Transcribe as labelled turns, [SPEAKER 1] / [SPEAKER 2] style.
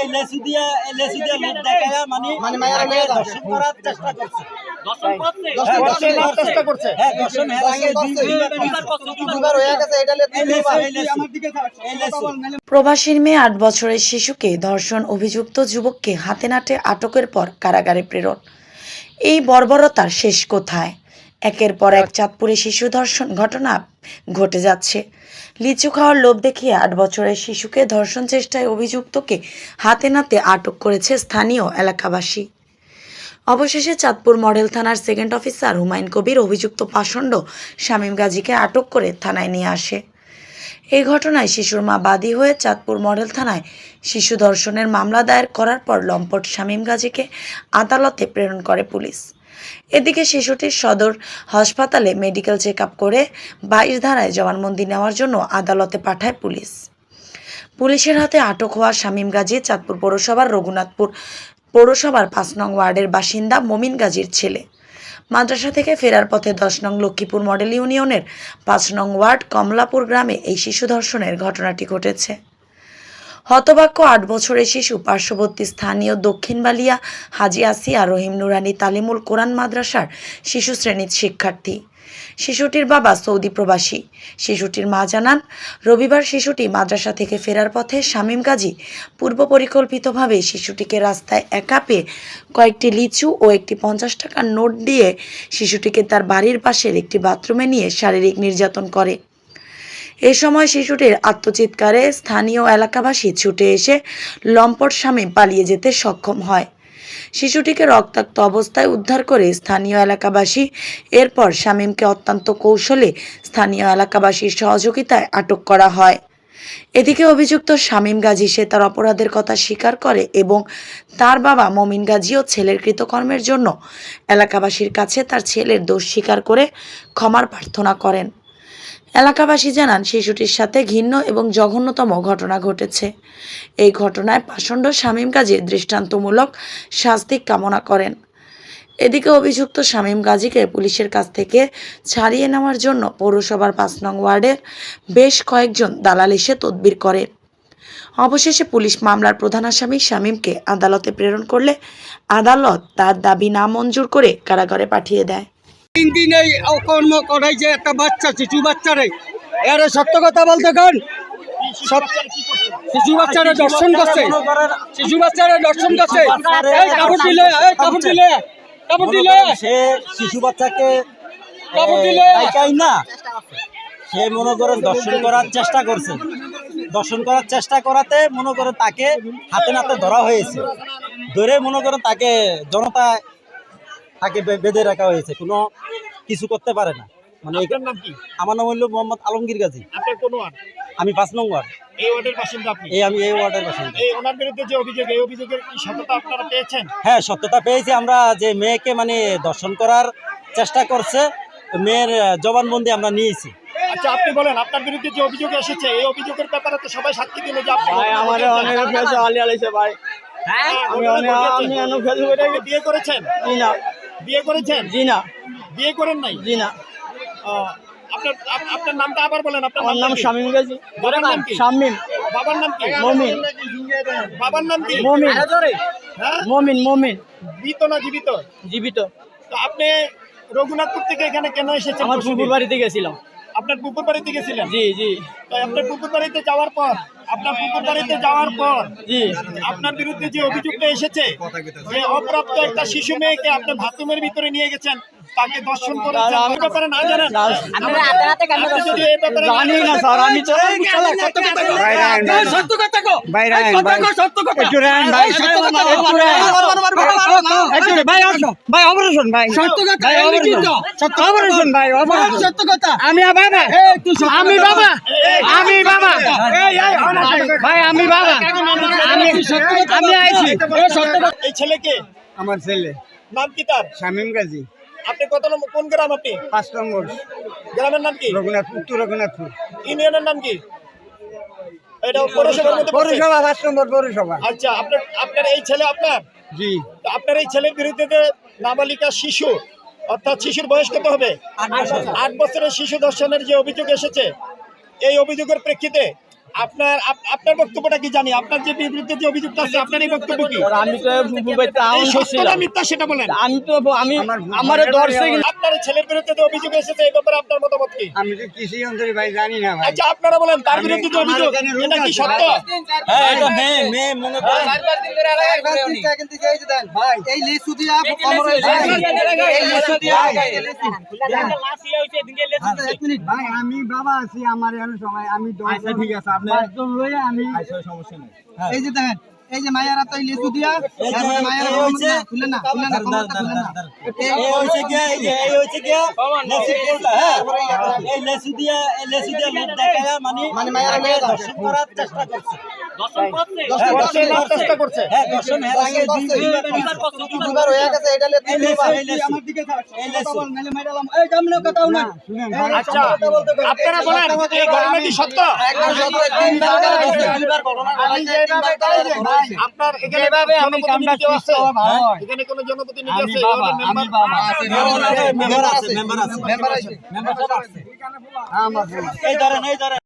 [SPEAKER 1] এই লেসি দিয়ে এই লেসি দিয়ে লোক দেখায়া মানে
[SPEAKER 2] মানে মায়েরা
[SPEAKER 1] তাকে দর্শন করার চেষ্টা করছে।
[SPEAKER 2] দর্শন
[SPEAKER 1] হ্যাঁ,
[SPEAKER 2] করছে,
[SPEAKER 1] দর্শন চেষ্টা করছে। হ্যাঁ দর্শন এর আগে দুইবার
[SPEAKER 2] হয়ে গেছে এটা নিয়ে
[SPEAKER 1] এই এই লেসি
[SPEAKER 3] প্রবাসীর মেয়ে আট বছরের শিশুকে ধর্ষণ অভিযুক্ত যুবককে হাতে নাতে আটকের পর কারাগারে প্রেরণ। এই বর্বরতার শেষ কোথায়? একের পর এক চাঁদপুরে শিশু ধর্ষণ ঘটনা ঘটে যাচ্ছে। লিচু খাওয়ার লোভ দেখিয়ে আট বছরের শিশুকে ধর্ষণ চেষ্টায় অভিযুক্তকে হাতে নাতে আটক করেছে স্থানীয় এলাকাবাসী। অবশেষে চাঁদপুর মডেল থানার সেকেন্ড অফিসার হুমায়ুন কবির অভিযুক্ত পাষণ্ড শামীম গাজীকে আটক করে থানায় নিয়ে আসে। এই ঘটনায় শিশুর মা বাদী হয়ে চাঁদপুর মডেল থানায় শিশু ধর্ষণের মামলা দায়ের করার পর লম্পট শামীম গাজীকে আদালতে প্রেরণ করে পুলিশ। এদিকে শিশুটির সদর হাসপাতালে মেডিকেল চেক করে বাইশ ধারায় জবানবন্দি নেওয়ার জন্য আদালতে পাঠায় পুলিশ। পুলিশের হাতে আটক হওয়া শামীম গাজী চাঁদপুর পৌরসভার রঘুনাথপুর পৌরসভার পাঁচ নং ওয়ার্ডের বাসিন্দা মমিন গাজীর ছেলে। মাদ্রাসা থেকে ফেরার পথে দশ নং লক্ষ্মীপুর মডেল ইউনিয়নের পাঁচ নং ওয়ার্ড কমলাপুর গ্রামে এই শিশু ধর্ষণের ঘটনাটি ঘটেছে। হতবাক্য আট বছরের শিশু পার্শ্ববর্তী স্থানীয় দক্ষিণ বালিয়া হাজি আসিয়া রহিম নুরানি তালিমুল কোরআন মাদ্রাসার শিশু শ্রেণির শিক্ষার্থী। শিশুটির বাবা সৌদি প্রবাসী। শিশুটির মা জানান, রবিবার শিশুটি মাদ্রাসা থেকে ফেরার পথে শামীম গাজী পূর্ব পরিকল্পিতভাবে শিশুটিকে রাস্তায় একা পেয়ে কয়েকটি লিচু ও একটি পঞ্চাশ টাকার নোট দিয়ে শিশুটিকে তার বাড়ির পাশের একটি বাথরুমে নিয়ে শারীরিক নির্যাতন করে। এ সময় শিশুটির আত্মচিৎকারে স্থানীয় এলাকাবাসী ছুটে এসে লম্পট স্বামী পালিয়ে যেতে সক্ষম হয়। শিশুটিকে রক্তাক্ত অবস্থায় উদ্ধার করে স্থানীয় এলাকাবাসী এরপর শামীমকে অত্যন্ত কৌশলে স্থানীয় এলাকাবাসীর সহযোগিতায় আটক করা হয়। এদিকে অভিযুক্ত শামীম গাজী সে তার অপরাধের কথা স্বীকার করে এবং তার বাবা মমিন গাজীও ছেলের কৃতকর্মের জন্য এলাকাবাসীর কাছে তার ছেলের দোষ স্বীকার করে ক্ষমার প্রার্থনা করেন। এলাকাবাসী জানান, শিশুটির সাথে ঘৃণ্য এবং জঘন্যতম ঘটনা ঘটেছে। এই ঘটনায় পাষণ্ড শামীম গাজী দৃষ্টান্তমূলক শাস্তি কামনা করেন। এদিকে অভিযুক্ত শামীম গাজীকে পুলিশের কাছ থেকে ছাড়িয়ে নেওয়ার জন্য পৌরসভার পাঁচ নং ওয়ার্ডের বেশ কয়েকজন দালাল এসে তদবির করে। অবশেষে পুলিশ মামলার প্রধান আসামি শামীমকে আদালতে প্রেরণ করলে আদালত তার দাবি না মঞ্জুর করে কারাগারে পাঠিয়ে দেয়।
[SPEAKER 2] তিন দিন এই অকর্ম করাইছে একটা বাচ্চা শিশু বাচ্চারে। এর সত্য কথা বলতে কান? শিশু বাচ্চারে দর্শন করছে। শিশু বাচ্চারে দর্শন করছে। এই কাপড় দিলে এই কাপড় দিলে কাপড় দিলে।
[SPEAKER 1] সে শিশু বাচ্চাকে
[SPEAKER 2] কাপড় দিলে।
[SPEAKER 1] না? সে মনে করেন দর্শন করার চেষ্টা করছে। দর্শন করার চেষ্টা করাতে মনে করেন তাকে হাতে নাতে ধরা হয়েছে। ধরে মনে করেন তাকে জনতা তাকে বেঁধে রাখা হয়েছে। কোনো কিছু করতে পারে না। মানে
[SPEAKER 4] নাম কি?
[SPEAKER 1] আমার নাম হইল মোহাম্মদ আলমগীর গাজী।
[SPEAKER 4] আপনার কোন ওয়ার্ড?
[SPEAKER 1] আমি পাঁচ নম্বর
[SPEAKER 4] এই ওয়ার্ডের বাসিন্দা আপনি?
[SPEAKER 1] এই আমি এই ওয়ার্ডের বাসিন্দা।
[SPEAKER 4] এই ওনার বিরুদ্ধে যে অভিযোগ এই অভিযোগের কি সততা আপনারা পেয়েছেন?
[SPEAKER 1] হ্যাঁ সত্যতা পেয়েছি। আমরা যে মেয়েকে মানে দর্শন করার চেষ্টা করছে মেয়ের জবানবন্দি আমরা নিয়েছি।
[SPEAKER 4] আচ্ছা আপনি বলেন আপনার বিরুদ্ধে যে অভিযোগ এসেছে এই অভিযোগের ব্যাপারে তো সবাই সাক্ষী দিল যে আপনি
[SPEAKER 2] ভাই আমার অনেক ফেসে আলি আলাইছে ভাই।
[SPEAKER 4] হ্যাঁ,
[SPEAKER 2] আমি অনেক আমি অনেক ফেসে
[SPEAKER 4] বিয়ে করেছেন?
[SPEAKER 2] না
[SPEAKER 4] বিয়ে করেছেন?
[SPEAKER 2] জি না।
[SPEAKER 4] বিয়ে করেন নাই?
[SPEAKER 2] জি না।
[SPEAKER 4] আপনার আপনার নামটা আবার বলেন আপনার
[SPEAKER 2] আমার নাম? শামীম গাজী।
[SPEAKER 4] বাবার নাম কি?
[SPEAKER 2] শামীম।
[SPEAKER 4] বাবার নাম কি?
[SPEAKER 2] মমিন।
[SPEAKER 4] বাবার নাম কি?
[SPEAKER 2] মমিন।
[SPEAKER 4] হ্যাঁ?
[SPEAKER 2] মমিন মমিন।
[SPEAKER 4] জীবিত না জীবিত?
[SPEAKER 2] জীবিত।
[SPEAKER 4] তো আপনি রঘুনাথপুর থেকে এখানে কেন এসেছে
[SPEAKER 2] আমার পুকুর বাড়িতে গেছিলাম।
[SPEAKER 4] আপনার পুকুর বাড়িতে গেছিলেন?
[SPEAKER 2] জি জি।
[SPEAKER 4] তো আপনার পুকুর বাড়িতে যাওয়ার পর আপনার পুকুর বাড়িতে যাওয়ার পর
[SPEAKER 2] জি।
[SPEAKER 4] আপনার বিরুদ্ধে যে অভিযোগটা এসেছে যে অপ্রাপ্ত একটা শিশু মেয়েকে আপনার বাথরুমের ভিতরে নিয়ে গেছেন তাকে দর্শন করে
[SPEAKER 2] আর আমি-
[SPEAKER 4] ব্যাপারে না জানেন
[SPEAKER 2] না,
[SPEAKER 4] আপনি যদি এই ব্যাপারে না
[SPEAKER 2] জানি না স্যার আমি সত্য কথা কো সত্য কথা কো ভাই রায়ন ভাই সত্য কথা একটু রায়ন ভাই সত্য কথা একটু একটু ভাই ভাই অপারেশন ভাই সত্য কথা ভাই সত্য অপারেশন ভাই অপারেশন সত্য কথা আমি বাবা আমি বাবা আমি বাবা ভাই আমি বাবা আমি আমি আইছি
[SPEAKER 4] এই ছেলেকে
[SPEAKER 5] আমার ছেলে
[SPEAKER 4] নাম কি তার
[SPEAKER 5] শামীম গাজী
[SPEAKER 4] আপনি কত নম্বর কোন গ্রাম আপনি?
[SPEAKER 5] পাঁচ নম্বর।
[SPEAKER 4] গ্রামের নাম কি?
[SPEAKER 5] রঘুনাথপুর উত্তর রঘুনাথপুর।
[SPEAKER 4] ইউনিয়নের নাম কি? এটা পৌরসভার মধ্যে
[SPEAKER 5] পৌরসভা পাঁচ নম্বর পৌরসভা।
[SPEAKER 4] আচ্ছা আপনার আপনার এই ছেলে আপনার?
[SPEAKER 5] জি।
[SPEAKER 4] আপনার এই ছেলের বিরুদ্ধে নাবালিকা শিশু অর্থাৎ শিশুর বয়স কত হবে? আট বছরের শিশু ধর্ষণের যে অভিযোগ এসেছে এই অভিযোগের প্রেক্ষিতে আপনার আপনার বক্তব্যটা কি জানি? আপনার যে বিরুদ্ধে যে অভিযুক্ত আছে আপনার এই বক্তব্য কি?
[SPEAKER 2] আমি তো
[SPEAKER 4] এই সত্যটা মিথ্যা সেটা বলেন।
[SPEAKER 2] আমি তো আমি আমার দর্শক
[SPEAKER 4] আপনার ছেলের বিরুদ্ধে যে অভিযোগ এসেছে এই ব্যাপারে আপনার মতামত কি?
[SPEAKER 5] আমি তো কৃষি অঞ্চলে ভাই জানি না ভাই।
[SPEAKER 4] আচ্ছা আপনারা বলেন তার বিরুদ্ধে যে অভিযোগ এটা কি সত্য?
[SPEAKER 5] ভাই।
[SPEAKER 1] হ্যাঁ এটা মেয়ে মেয়ে মনে করেন
[SPEAKER 5] ভাই আমি বাবা আছি আমার এখন সময় আমি
[SPEAKER 1] আচ্ছা, ঠিক আছে, আপনি-
[SPEAKER 5] পাঁচজন লইয়া আমি
[SPEAKER 1] সমস্যা নেই।
[SPEAKER 6] এই যে দেখেন এই যে মায়েরা তো লিচু দিয়া মায়েরা
[SPEAKER 1] এই
[SPEAKER 6] খুলে না খুলে না খুলে না।
[SPEAKER 1] এই হইছে কি এই যে এই হইছে কি লেসু ফুলটা হ্যাঁ। এই লেসু দিয়া এই লেসু দিয়া লোক দেখায়া মানে
[SPEAKER 6] মানে মায়েরা লইয়া
[SPEAKER 1] দর্শন করার চেষ্টা করছে। হ্যাঁ,
[SPEAKER 4] চেষ্টা করছে।
[SPEAKER 1] হ্যাঁ দর্শন হ্যাঁ আগে দুইবার
[SPEAKER 6] হয়ে গেছে এটা লিয়ে
[SPEAKER 1] এই লেসু এই লেসু।
[SPEAKER 6] আমার দিকে
[SPEAKER 1] এই লেসু।
[SPEAKER 6] কথাও না
[SPEAKER 4] আচ্ছা। আপনারা বলেন এই ঘটনা কি সত্য? আমি যেভাবে আপনার এখানে জনপ্রতিনিধি কেউ আছে? এখানে কোনো জনপ্রতিনিধি আছে?
[SPEAKER 1] মেম্বার আছে মেম্বার আছে মেম্বার আছে মেম্বার আছে
[SPEAKER 5] আমার
[SPEAKER 1] এই ধরেন এই ধরেন।